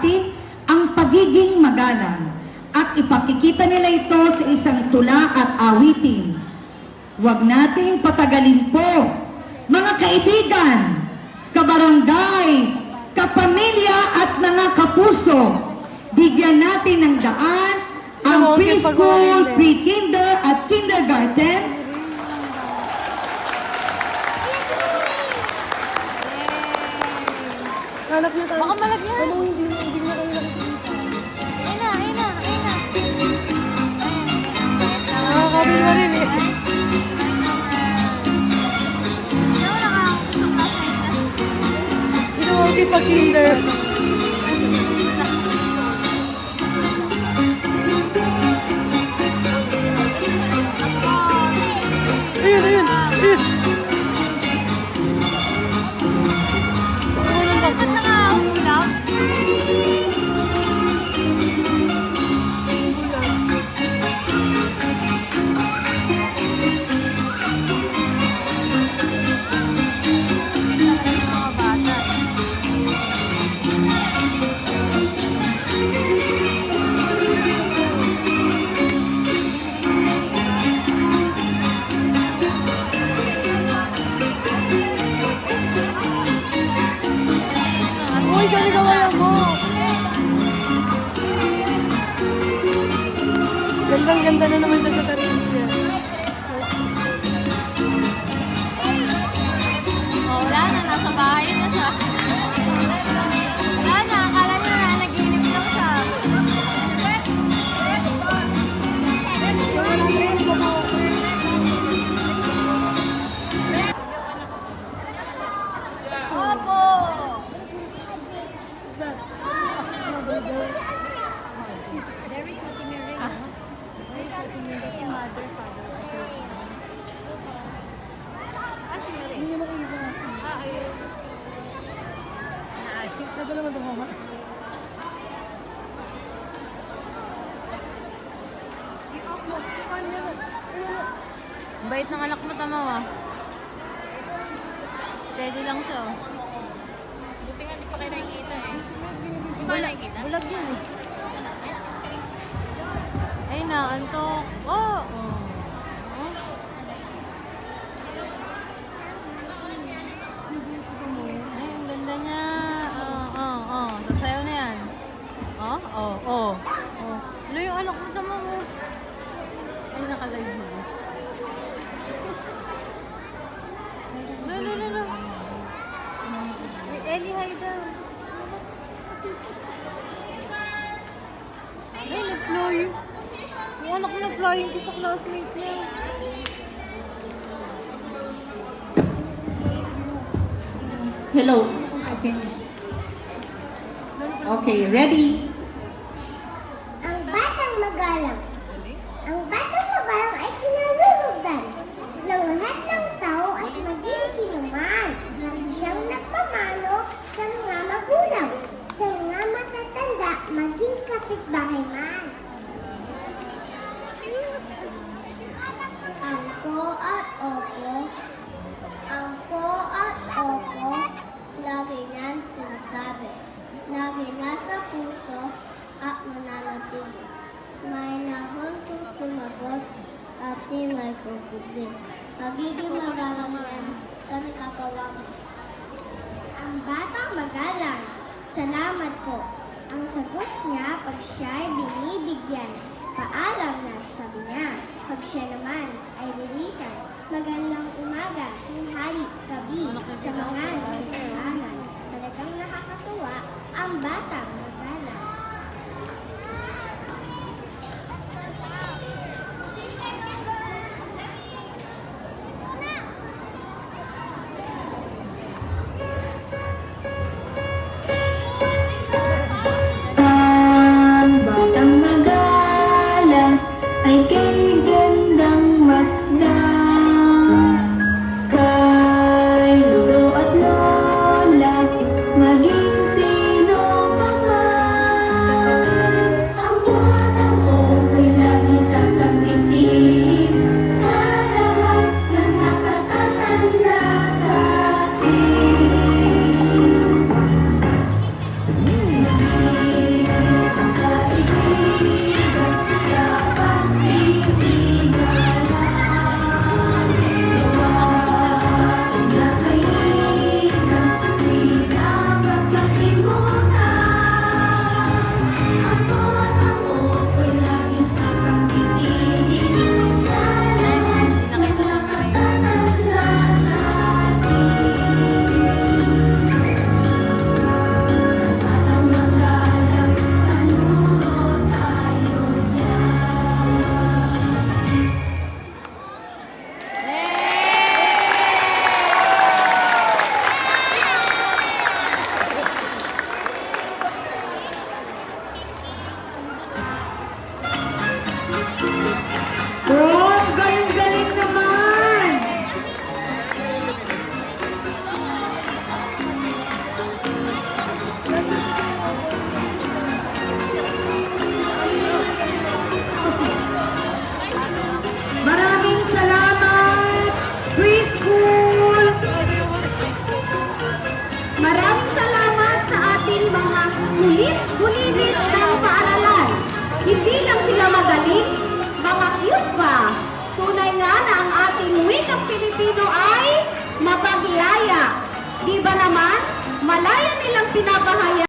natin ang pagiging magalang at ipakikita nila ito sa isang tula at awitin. Huwag nating patagalin po. Mga kaibigan, kabarangay, kapamilya at mga kapuso, bigyan natin ng daan ang preschool, pre-kinder at kindergarten Hanap niyo tayo. Baka malagyan. Na rin eh. Ano, nakakausap ka Uy, galing ka wala mo. Gandang-ganda na naman siya sa sarili Siya ba naman tumama? Ang Bait ng anak mo, tama ah. Steady lang siya. oh. Buti nga, di pa kayo nakikita eh. Di ba nakikita? Bulag yan eh. Ay na, antok. Oh! oh. Oh. Ay, ang ganda niya. Oh, oh, oh. Sasayaw na yan. Oh, oh, oh. Oh. Ano yung anak mo, tama mo? Ay, nakalive mo. No, no, no, no. Ellie, hi daw. Ay, nag-fly. Yung anak mo nag-flying sa classmate niya. Hello. Okay. Okay, ready? Ang batang magalang. Ang batang magalang ay kinalulugdan ng lahat ng tao at maging sinuman. Siyang nagpamalo sa mga magulang, sa mga matatanda, maging kapitbahay man. Ang ko at opo, ang ko at opo, lagi nang sinasabi. Lagi nasa puso at mananatili. May nahon kung sumagot at kukutin. Pagiging magalang yan sa nakakawa mo. Ang batang magalang, salamat po. Ang sagot niya pag siya ay binibigyan. Paalam na sabi niya. Pag siya naman ay lilitan. Magandang umaga, tinghali, gabi, sa mga nagkakalangan. Talagang nakakatuwa ang batang ba naman? Malaya nilang pinapahaya